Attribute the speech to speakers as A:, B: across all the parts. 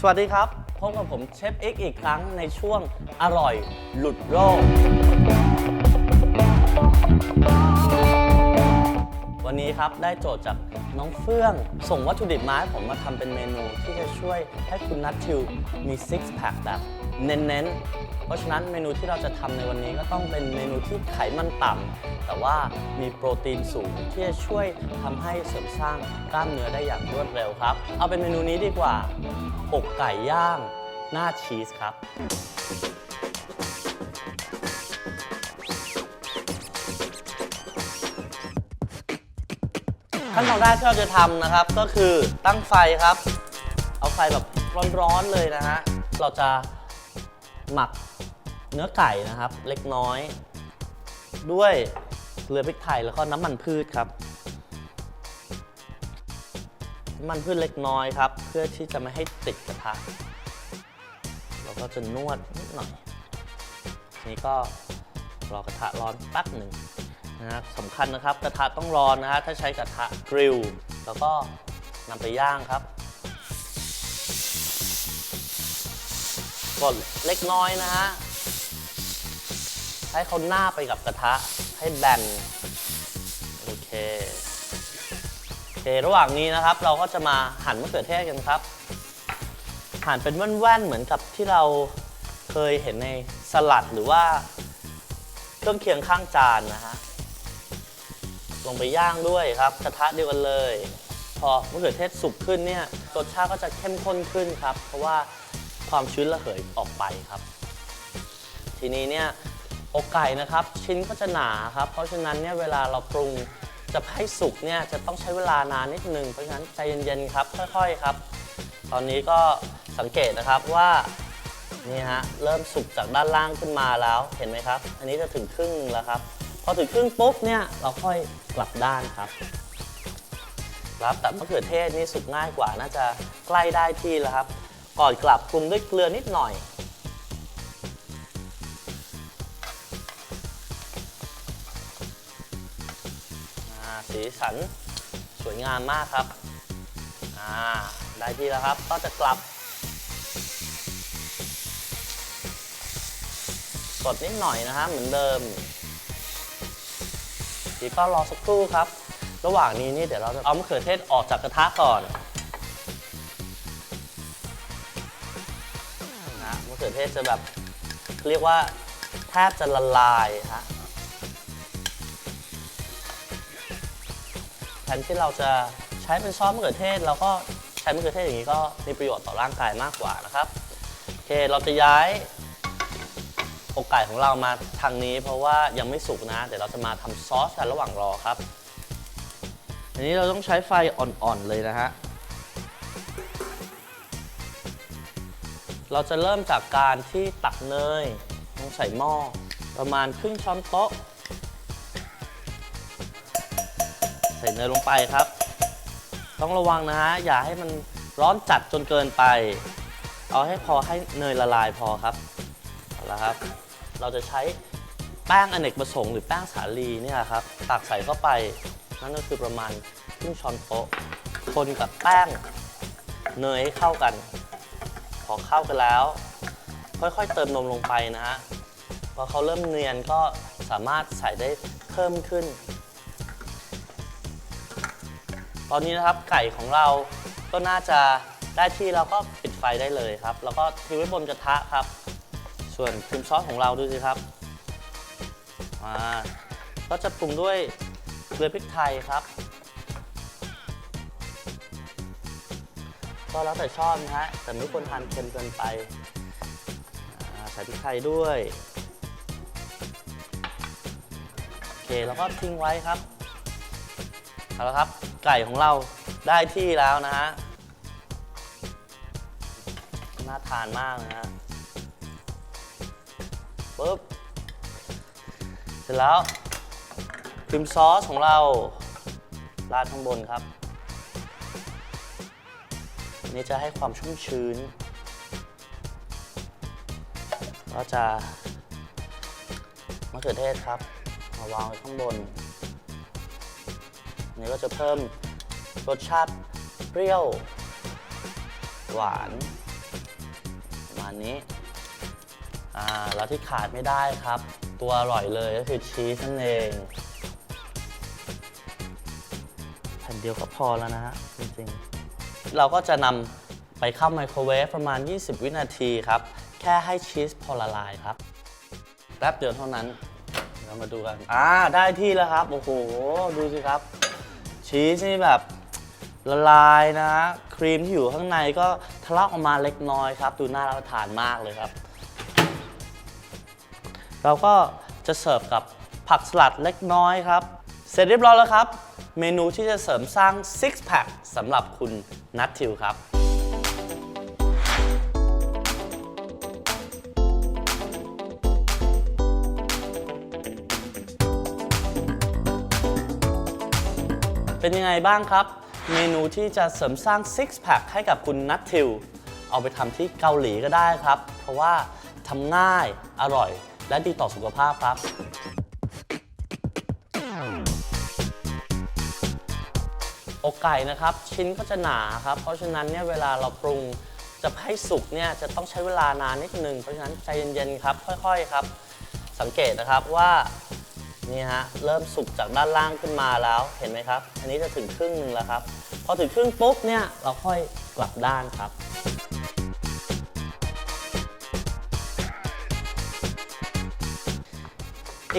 A: สวัสดีครับ พบกับผมเชฟเอ็กอีกครั้งในช่วงอร่อยหลุดโลก วันนี้ครับได้โจทย์จากน้องเฟื่อง ส่งวัตถุดิบมาให้ผมมาทำเป็นเมนูที่จะช่วยให้คุณนัททิวมีซิกแพคแบบ เน้นๆ เพราะฉะนั้นเมนูที่เราจะทำในวันนี้ก็ต้องเป็นเมนูที่ไขมันต่ำแต่ว่ามีโปรตีนสูงที่จะช่วยทำให้เสริมสร้างกล้ามเนื้อได้อย่างรวดเร็วครับ เอาเป็นเมนูนี้ดีกว่าอกไก่ย่างหน้าชีสครับขั้นตอนแรกที่เราจะทำนะครับก็คือตั้งไฟครับ เอาไฟแบบร้อนๆเลยนะฮะ เราจะ หมักเนื้อไก่นะครับ เล็กน้อย ด้วยเกลือพริกไทยแล้วก็น้ำมันพืชครับน้ำมันพืชเล็กน้อยครับ เพื่อที่จะไม่ให้ติดกระทะเราก็จะนวดนิดหน่อยทีนี้ก็รอกระทะร้อนแป๊บหนึ่งนะครับสำคัญนะครับกระทะต้องร้อนนะฮะถ้าใช้กระทะกริลแล้วก็นำไปย่างครับ กดเล็กน้อยนะฮะ ให้เขาหน้าไปกับกระทะให้แบนโอเคโอเค ระหว่างนี้นะครับ เราก็จะมาหั่นมะเขือเทศกันครับ หั่นเป็นแว่นๆเหมือนกับที่เราเคยเห็นในสลัดหรือว่า เครื่องเคียงข้างจานนะฮะลงไปย่างด้วยครับกระทะเดียวกันเลย พอมะเขือเทศสุกขึ้นเนี่ยรสชาติก็จะเข้มข้นขึ้นครับ เพราะว่า ความชื้นระเหยออกไปครับ ทีนี้เนี่ยอกไก่นะครับ ชิ้นก็จะหนาครับ เพราะฉะนั้นเนี่ยเวลาเราปรุงจะให้สุกเนี่ยจะต้องใช้เวลานานนิดนึงเพราะฉะนั้นใจเย็นๆครับ ค่อยๆครับ ตอนนี้ก็สังเกตนะครับว่านี่ฮะเริ่มสุกจากด้านล่างขึ้นมาแล้วเห็นไหมครับ อันนี้จะถึงครึ่งแล้วครับ พอถึงครึ่งปุ๊บเนี่ยเราค่อยกลับด้านครับครับแต่มะเขือเทศนี่สุกง่ายกว่าน่าจะใกล้ได้ที่แล้วครับ ก่อนกลับปรุงด้วยเกลือนิดหน่อยอ่าสีสันสวยงามมากครับอ่าได้ที่แล้วครับ ก็จะกลับ กดนิดหน่อยนะฮะเหมือนเดิมทีก็รอสักครู่ครับ ระหว่างนี้นี่เดี๋ยวเราจะเอามะเขือเทศออกจากกระทะก่อน เขือเทศจะแบบ เรียกว่าแทบจะละลายฮะแทนที่เราจะใช้เป็นซอสมะเขือเทศเราก็ใช้มะเขือเทศอย่างนี้ก็มีประโยชน์ต่อร่างกายมากกว่านะครับโอเคเราจะย้ายอกไก่ของเรามาทางนี้ เพราะว่ายังไม่สุกนะเดี๋ยวเราจะมาทำซอสกันระหว่างรอครับอันนี้เราต้องใช้ไฟอ่อนๆเลยนะฮะ เราจะเริ่มจากการที่ตักเนยลงใส่หม้อประมาณครึ่งช้อนโต๊ะ ใส่เนยลงไปครับ ต้องระวังนะฮะ อย่าให้มันร้อนจัดจนเกินไป เอาให้พอให้เนยละลายพอครับเอาละครับ เราจะใช้แป้งอเนกประสงค์หรือแป้งสาลีเนี่ยครับ ตักใส่เข้าไป นั่นก็คือประมาณครึ่งช้อนโต๊ะ คนกับแป้งเนยให้เข้ากัน พอเข้ากันแล้ว ค่อยๆ เติมนมลงไปนะฮะพอเขาเริ่มเนียนก็สามารถใส่ได้เพิ่มขึ้น ตอนนี้นะครับไก่ของเราก็น่าจะได้ที่แล้วก็ปิดไฟได้เลยครับ แล้วก็ทิ้งไว้บนกระทะครับ ส่วนครีมซอสของเราดูสิครับมาก็จะปรุงด้วยเกลือพริกไทยครับ ก็แล้วแต่ชอบนะฮะ แต่ไม่ควรทานเค็มเกินไปใส่พริกไทยด้วย โอเค แล้วก็ทิ้งไว้ครับ เอาละครับ ไก่ของเราได้ที่แล้วนะฮะ น่าทานมากนะฮะปุ๊บ เสร็จแล้วครีมซอสของเราราดข้างบนครับ นนี่จะให้ความชุ่มชื้น ก็จะมะเขือเทศครับมาวางไว้ข้างบนอันนี้ก็จะเพิ่มรสชาติเปรี้ยว หวานประมาณนี้อ่าแล้วที่ขาดไม่ได้ครับ ตัวอร่อยเลยก็คือชีสนั่นเองแผ่นเดียวก็พอแล้วนะฮะจริงๆ เราก็จะนำไปเข้าไมโครเวฟประมาณ 20 วินาทีครับ แค่ให้ชีสพอละลายครับ แป๊บเดียวเท่านั้น เรามาดูกัน อ่า ได้ที่แล้วครับ โอ้โห ดูสิครับ ชีสนี่แบบละลายนะ ครีมที่อยู่ข้างในก็ทะลักออกมาเล็กน้อยครับ ดูน่ารับประทานมากเลยครับ เราก็จะเสิร์ฟกับผักสลัดเล็กน้อยครับ เสร็จเรียบร้อยแล้วครับ เมนูที่จะเสริมสร้าง six pack สำหรับคุณนัททิวครับ เป็นยังไงบ้างครับ เมนูที่จะเสริมสร้าง six pack ให้กับคุณนัททิว เอาไปทำที่เกาหลีก็ได้ครับ เพราะว่าทำง่ายอร่อย และดีต่อสุขภาพครับ อกไก่นะครับ ชิ้นก็จะหนาครับ เพราะฉะนั้นเนี่ยเวลาเราปรุงจะให้สุกเนี่ยจะต้องใช้เวลานานนิดนึง เพราะฉะนั้นใจเย็นๆครับ ค่อยๆครับ สังเกตนะครับว่านี่ฮะเริ่มสุกจากด้านล่างขึ้นมาแล้วเห็นไหมครับ อันนี้จะถึงครึ่งหนึ่งแล้วครับ พอถึงครึ่งปุ๊บเนี่ยเราค่อยกลับด้านครับ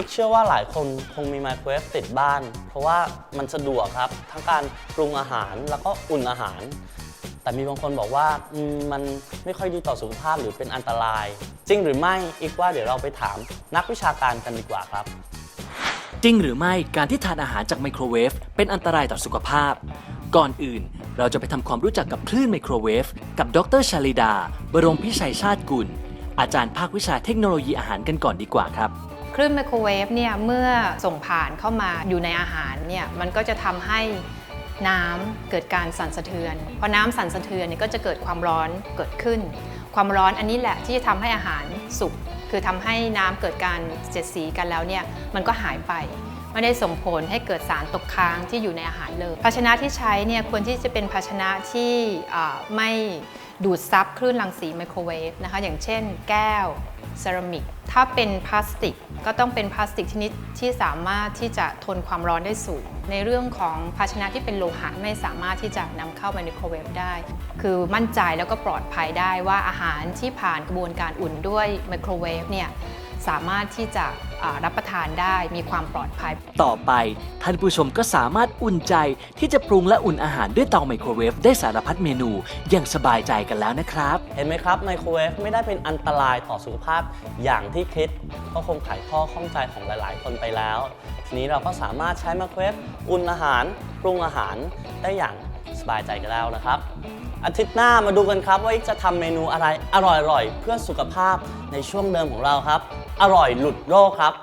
A: อีกเชื่อว่าหลายคนคงมีไมโครเวฟติดบ้าน เพราะว่ามันสะดวกครับ ทั้งการปรุงอาหารแล้วก็อุ่นอาหาร แต่มีบางคนบอกว่ามมันไม่ค่อยดีต่อสุขภาพหรือเป็นอันตราย จริงหรือไม่อีกว่าเดี๋ยวเราไปถามนักวิชาการกันดีกว่าครับ
B: จริงหรือไม่การที่ทานอาหารจากไมโครเวฟเป็นอันตรายต่อสุขภาพ ก่อนอื่นเราจะไปทำความรู้จักกับคลื่นไมโครเวฟกับดรชาลิดา บรมพิชัยชาติกุลอาจารย์ภาควิชาเทคโนโลยีอาหารกันก่อนดีกว่าครับ
C: คลื่นไมโครเวฟเนี่ยเมื่อส่งผ่านเข้ามาอยู่ในอาหารเนี่ยมันก็จะทำให้น้ำเกิดการสั่นสะเทือน พอน้ำสั่นสะเทือนเนี่ยก็จะเกิดความร้อนเกิดขึ้น ความร้อนอันนี้แหละที่จะทำให้อาหารสุกคือทำให้น้ำเกิดการเสียดสีกันแล้วเนี่ยมันก็หายไปไม่ได้ส่งผลให้เกิดสารตกค้างที่อยู่ในอาหารเลย ภาชนะที่ใช้เนี่ยควรที่จะเป็นภาชนะที่ไม่ดูดซับคลื่นรังสีไมโครเวฟนะคะอย่างเช่นแก้วเซรามิก ถ้าเป็นพลาสติก ก็ต้องเป็นพลาสติกชนิดที่สามารถที่จะทนความร้อนได้สูง ในเรื่องของภาชนะที่เป็นโลหะไม่สามารถที่จะนำเข้าไมโครเวฟได้ คือมั่นใจแล้วก็ปลอดภัยได้ว่าอาหารที่ผ่านกระบวนการอุ่นด้วยไมโครเวฟเนี่ย สามารถที่จะอ่ารับประทานได้มีความปลอดภัย
B: ต่อไป ท่านผู้ชมก็สามารถอุ่นใจที่จะปรุงและอุ่นอาหารด้วยเตาไมโครเวฟได้สารพัดเมนูอย่างสบายใจกันแล้วนะครับ
A: เห็นไหมครับไมโครเวฟไม่ได้เป็นอันตรายต่อสุขภาพอย่างที่คิด ก็คงไขข้อข้องใจของหลาย ๆ คนไปแล้ว ทีนี้เราก็สามารถใช้ไมโครเวฟอุ่นอาหาร ปรุงอาหารได้อย่าง สบายใจกันแล้วนะครับ อาทิตย์หน้ามาดูกันครับว่าอีกจะทำเมนูอะไรอร่อยๆ เพื่อสุขภาพในช่วงเดิมของเราครับ อร่อยหลุดโลกครับ